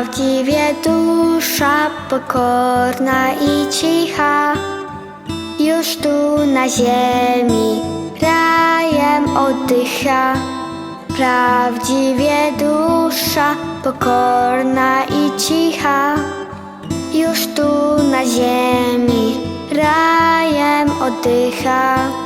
Prawdziwie dusza pokorna i cicha. Już tu na ziemi rajem oddycha. Prawdziwie dusza pokorna i cicha. Już tu na ziemi rajem oddycha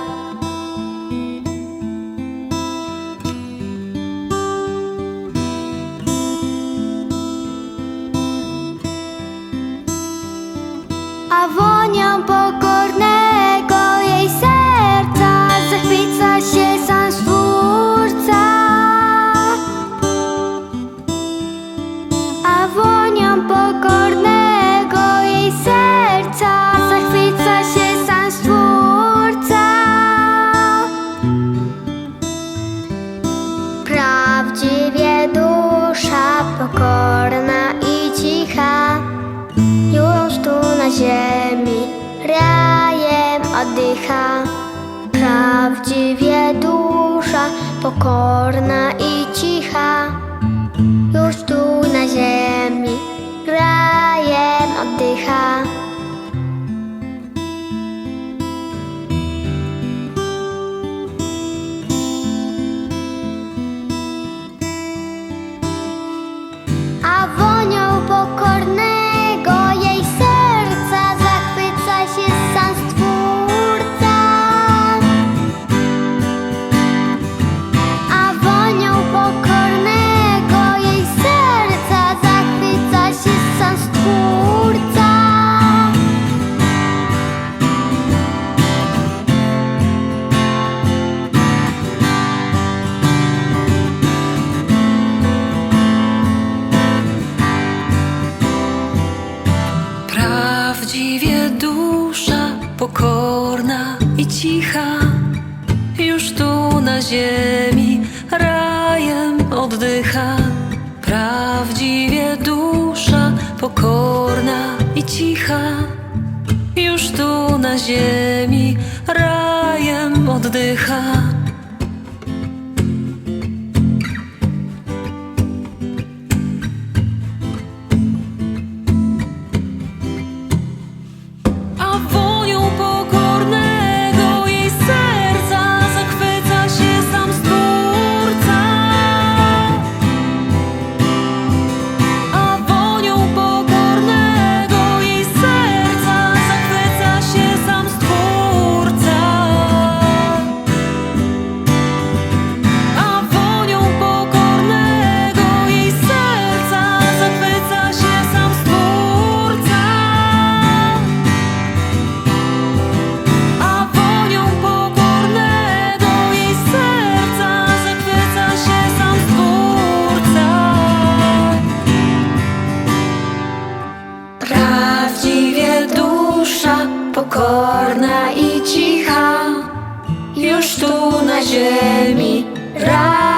oddycha Prawdziwie dusza pokorna i cicha Prawdziwie dusza pokorna i cicha. Już tu na ziemi rajem oddycha. Prawdziwie dusza pokorna i cicha. Już tu na ziemi rajem oddycha pokorna i cicha Już tu na ziemi rajem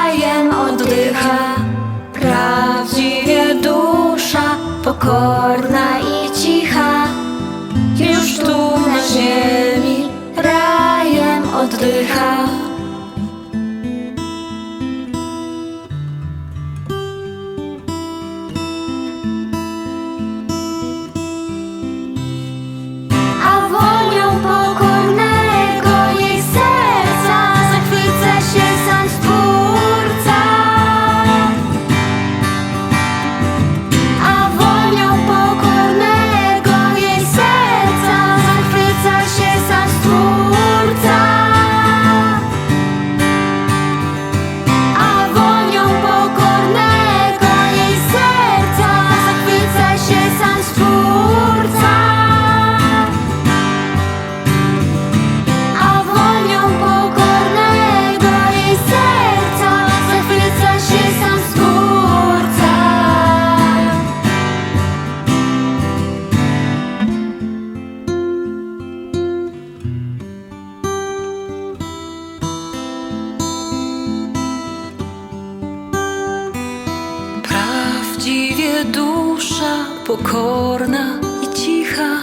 Prawdziwie dusza pokorna i cicha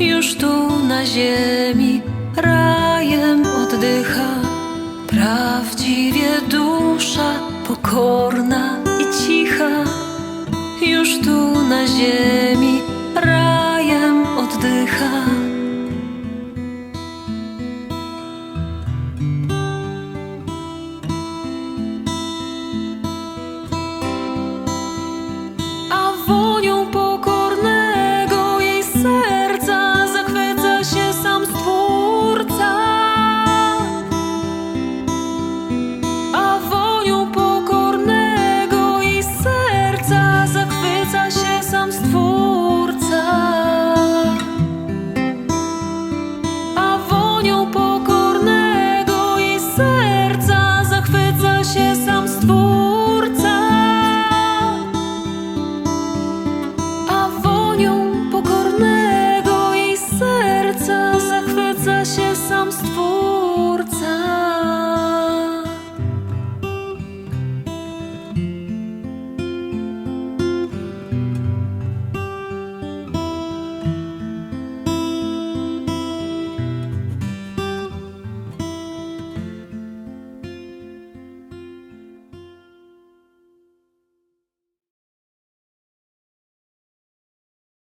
już tu na ziemi rajem oddycha. Prawdziwie dusza pokorna i cicha już tu na ziemi